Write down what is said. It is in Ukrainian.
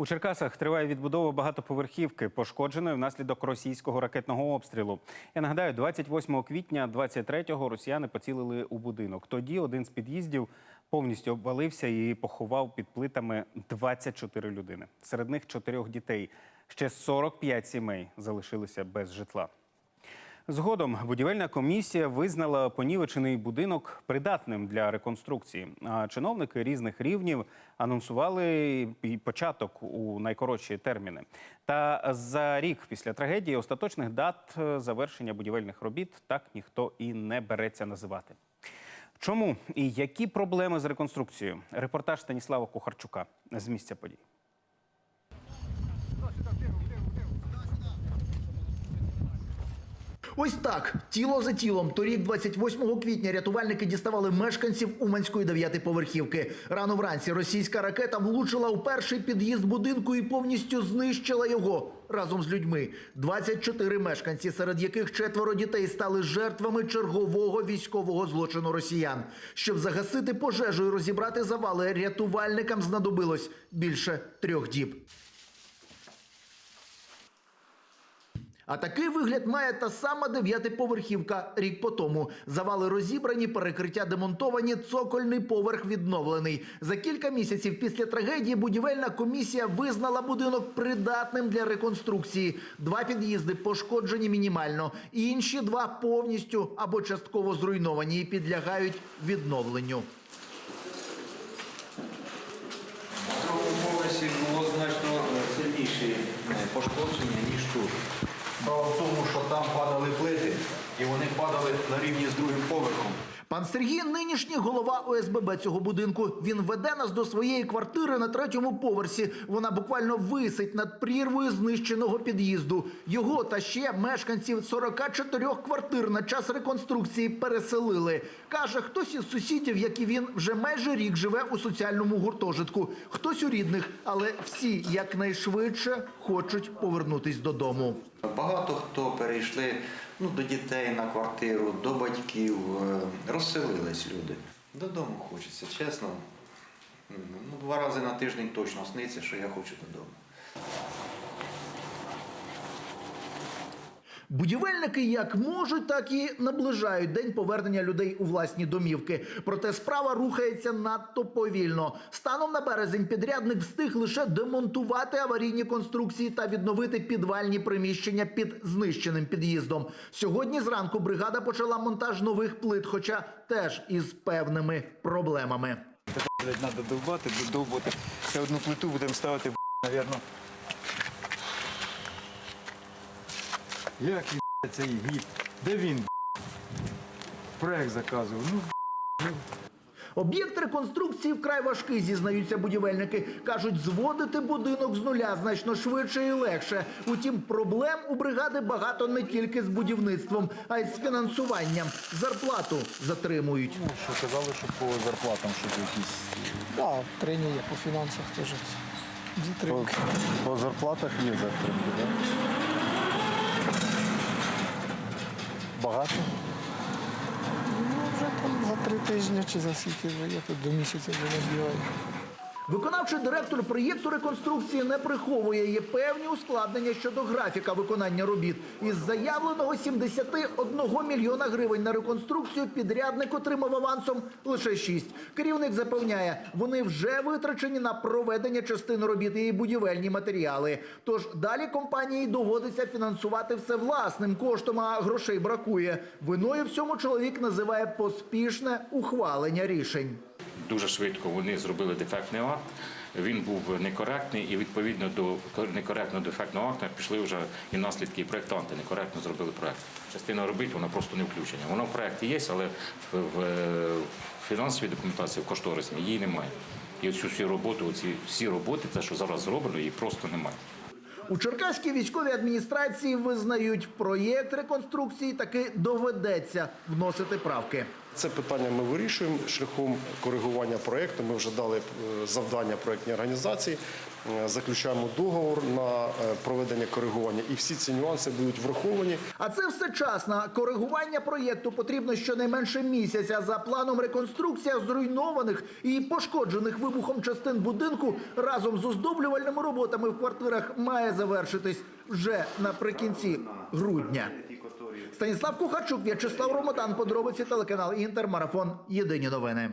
У Черкасах триває відбудова багатоповерхівки, пошкодженої внаслідок російського ракетного обстрілу. Я нагадаю, 28 квітня 23-го росіяни поцілили у будинок. Тоді один з під'їздів повністю обвалився і поховав під плитами 24 людини. Серед них чотирьох дітей. Ще 45 сімей залишилися без житла. Згодом будівельна комісія визнала понівечений будинок придатним для реконструкції. А чиновники різних рівнів анонсували початок у найкоротші терміни. Та за рік після трагедії остаточних дат е, завершення будівельних робіт так ніхто і не береться називати. Чому і які проблеми з реконструкцією? Репортаж Станіслава Кухарчука з місця подій. Ось так, тіло за тілом. Торік, 28 квітня, рятувальники діставали мешканців Уманської дев'ятиповерхівки. Рано вранці російська ракета влучила у перший під'їзд будинку і повністю знищила його разом з людьми. 24 мешканці, серед яких четверо дітей стали жертвами чергового військового злочину росіян. Щоб загасити пожежу і розібрати завали, рятувальникам знадобилось більше трьох діб. А такий вигляд має та сама дев'ятиповерхівка рік по тому. Завали розібрані, перекриття демонтовані, цокольний поверх відновлений. За кілька місяців після трагедії будівельна комісія визнала будинок придатним для реконструкції. Два під'їзди пошкоджені мінімально, інші два повністю або частково зруйновані і підлягають відновленню. Було значно е, сильніші е, пошкодження, ніж тут. Справа в тому, що там падали плити, і вони падали на рівні з другим поверхом. Пан Сергій нинішній голова ОСББ цього будинку. Він веде нас до своєї квартири на третьому поверсі. Вона буквально висить над прірвою знищеного під'їзду. Його та ще мешканців 44 квартир на час реконструкції переселили. Каже, хтось із сусідів, як і він, вже майже рік живе у соціальному гуртожитку. Хтось у рідних, але всі якнайшвидше хочуть повернутись додому. Багато хто перейшли ну, до дітей на квартиру, до батьків, е, розселились люди. Додому хочеться, чесно. Ну, два рази на тиждень точно сниться, що я хочу додому. Будівельники як можуть, так і наближають день повернення людей у власні домівки. Проте справа рухається надто повільно. Станом на березень підрядник встиг лише демонтувати аварійні конструкції та відновити підвальні приміщення під знищеним під'їздом. Сьогодні зранку бригада почала монтаж нових плит, хоча теж із певними проблемами. Надо довбати, довбати. Ще одну плиту будемо ставити, напевно. Як він цей гід? Де він? Проект заказував. Ну, Об'єкт реконструкції вкрай важкий, зізнаються будівельники. Кажуть, зводити будинок з нуля значно швидше і легше. Утім, проблем у бригади багато не тільки з будівництвом, а й з фінансуванням. Зарплату затримують. ну, що казали, що по зарплатам, щоб якісь. Так, трені є по фінансах теж По, затримки. по зарплатах є затримки, так? Багато? Ну, вже там за три тижні чи за скільки вже я тут до місяця вже не бігаю. Виконавчий директор проєкту реконструкції не приховує. Є певні ускладнення щодо графіка виконання робіт. Із заявленого 71 мільйона гривень на реконструкцію підрядник отримав авансом лише 6. Керівник запевняє, вони вже витрачені на проведення частини робіт і будівельні матеріали. Тож далі компанії доводиться фінансувати все власним коштом, а грошей бракує. Виною всьому чоловік називає поспішне ухвалення рішень. Дуже швидко вони зробили дефектний акт. Він був некоректний, і відповідно до некоректного дефектного акту пішли вже і наслідки. І проєктанти некоректно зробили проект. Частина робить, вона просто не включена. Воно в проєкті є, але в, фінансовій документації, в кошторисній її немає. І оцю всю роботу, оці всі роботи, те, що зараз зроблено, її просто немає. У Черкаській військовій адміністрації визнають, проєкт реконструкції таки доведеться вносити правки. Це питання ми вирішуємо шляхом коригування проєкту. Ми вже дали е, завдання проєктній організації е, заключаємо договор на е, проведення коригування, і всі ці нюанси будуть враховані. А це все час коригування проєкту потрібно щонайменше місяця. За планом реконструкція зруйнованих і пошкоджених вибухом частин будинку разом з оздоблювальними роботами в квартирах має завершитись вже наприкінці грудня. Станіслав Кухарчук, В'ячеслав Ромотан, подробиці телеканал Інтер, марафон. Єдині новини.